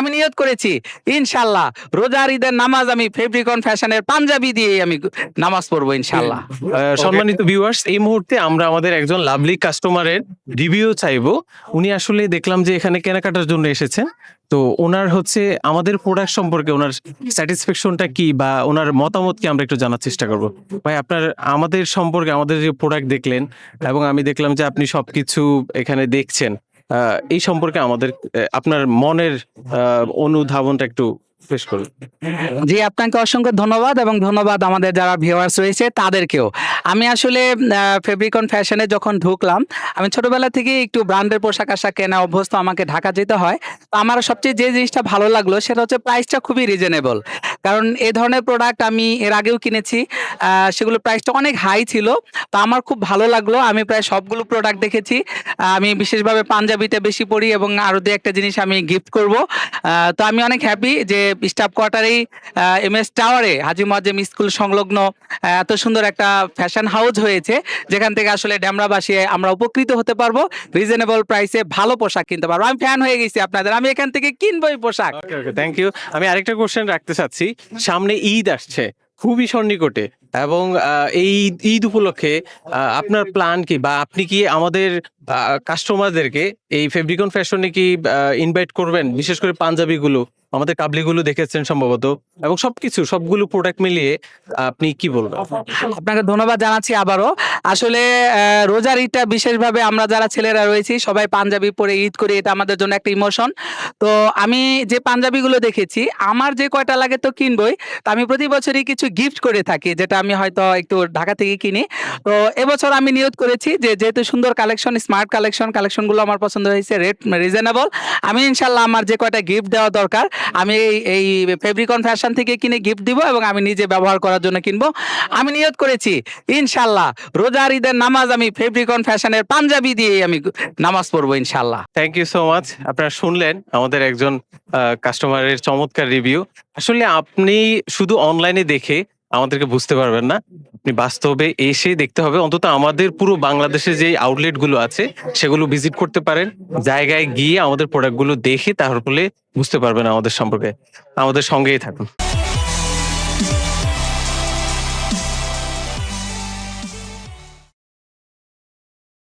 আমি নিয়ত করেছি। ইনশাল্লাহ রোজার ঈদের নামাজ আমি ফেব্রিকন ফ্যাশনের পাঞ্জাবি দিয়ে আমি নামাজ পড়ব ইনশাল্লাহ সম্মানিত ভিউয়ার্স এই মুহূর্তে আমরা আমাদের একজন লাভলি কাস্টমারের রিভিউ চাইব। উনি আসলে দেখলাম যে এখানে কেনাকাটার জন্য এসেছেন। তো ওনার হচ্ছে আমাদের প্রোডাক্ট সম্পর্কে ওনার স্যাটিসফ্যাকশনটা কি বা ওনার মতামত কি আমরা একটু জানার চেষ্টা করব। ভাই, আপনার আমাদের সম্পর্কে আমাদের যে প্রোডাক্ট দেখলেন এবং আমি দেখলাম যে আপনি সবকিছু এখানে দেখছেন। এই সম্পর্কে আমাদের আপনার মনের অনুধাবনটা একটু পেশ করুন। জি, আপনাকে অসংখ্য ধন্যবাদ এবং ধন্যবাদ আমাদের যারা ভিউয়ার্স রয়েছে, তাদেরকেও। আমি আসলে ফেব্রিকন ফ্যাশনে যখন ঢুকলাম, আমি ছোটবেলা থেকে একটু ব্র্যান্ডের পোশাক আশাক কেনা অভ্যস্ত, আমাকে ঢাকা যেতে হয়। আমার সবচেয়ে যে জিনিসটা ভালো লাগল, সেটা হচ্ছে প্রাইসটা খুবই রিজনেবল কারণ এ ধরনের প্রোডাক্ট আমি এর আগেও কিনেছি সেগুলো প্রাইসটা অনেক হাই ছিল। তো আমার খুব ভালো লাগল, আমি প্রায় সবগুলো প্রোডাক্ট দেখেছি। আমি বিশেষভাবে পাঞ্জাবিতে বেশি পড়ি এবং আরও দু একটা জিনিস আমি গিফট করব। তো আমি অনেক হ্যাপি যে স্টাফ কোয়ার্টারেই এম এস টাওয়ারে হাজি মোয়াজ্জেম স্কুল সংলগ্ন এত সুন্দর একটা ফ্যাশন হাউস হয়েছে, যেখান থেকে আসলে ড্যামরাবাসী আমরা উপকৃত হতে পারব রিজনেবল প্রাইসে ভালো পোশাক কিনতে পারব। আমি ফ্যান হয়ে গেছি আপনাদের, আমি এখান থেকে কিনবোই পোশাক। ওকে ওকে থ্যাংক ইউ আমি আরেকটা কোশ্চেন রাখতে চাচ্ছি। সামনে ঈদ আসছে, খুবই সন্নিকটে এবং এই ঈদ উপলক্ষে আপনার প্ল্যান কি বা আপনি কি আমাদের কাস্টমারদেরকে এই ফেব্রিকন ফ্যাশনে কি ইনভাইট করবেন? বিশেষ করে পাঞ্জাবিগুলো, আমাদের কাবলিগুলো দেখেছেন সম্ভবত এবং সবকিছু, সবগুলো প্রোডাক্ট মিলিয়ে, আপনি কি বলবেন? আপনাকে ধন্যবাদ জানাচ্ছি আবারও। আসলে রোজার ঈদটা বিশেষভাবে আমরা যারা ছেলেরা রয়েছি, সবাই পাঞ্জাবি পরে ঈদ করি, এটা আমাদের জন্য একটা ইমোশন। তো আমি যে পাঞ্জাবিগুলো দেখেছি, আমার যে কয়টা লাগে তো কিনবই। তো আমি প্রতি বছরই কিছু গিফট করে থাকি, যেটা আমি হয়তো একটু ঢাকা থেকে কিনি। তো এবছর আমি নিয়োগ করেছি যে, যেহেতু সুন্দর কালেকশন স্মার্ট কালেকশন কালেকশনগুলো আমার পছন্দ হয়েছে রেট রিজনেবল আমি ইনশাল্লাহ আমার যে কয়টা গিফট দেওয়া দরকার, আমি এই- এই ফেব্রিকন ফ্যাশন থেকে কিনে গিফট দিব এবং আমি নিজে ব্যবহার করার জন্য কিনবো। আমি নিয়োগ করেছি ইনশাল্লাহ রোজার ঈদের নামাজ আমি ফেব্রিকন ফ্যাশনের পাঞ্জাবি দিয়ে আমি নামাজ পড়ব ইনশাল্লাহ থ্যাংক ইউ সো মাচ আপনারা শুনলেন আমাদের একজন কাস্টমারের চমৎকার রিভিউ আসলে আপনি শুধু অনলাইনে দেখে আমাদেরকে বুঝতে পারবেন না। আপনি বাস্তবে এসে দেখতে হবে। অন্তত আমাদের পুরো বাংলাদেশে যে আউটলেটগুলো আছে, সেগুলো ভিজিট করতে পারেন। জায়গায় গিয়ে আমাদের প্রোডাক্টগুলো দেখে তারপরে বুঝতে পারবেন আমাদের সম্পর্কে। আমাদের সঙ্গেই থাকুন।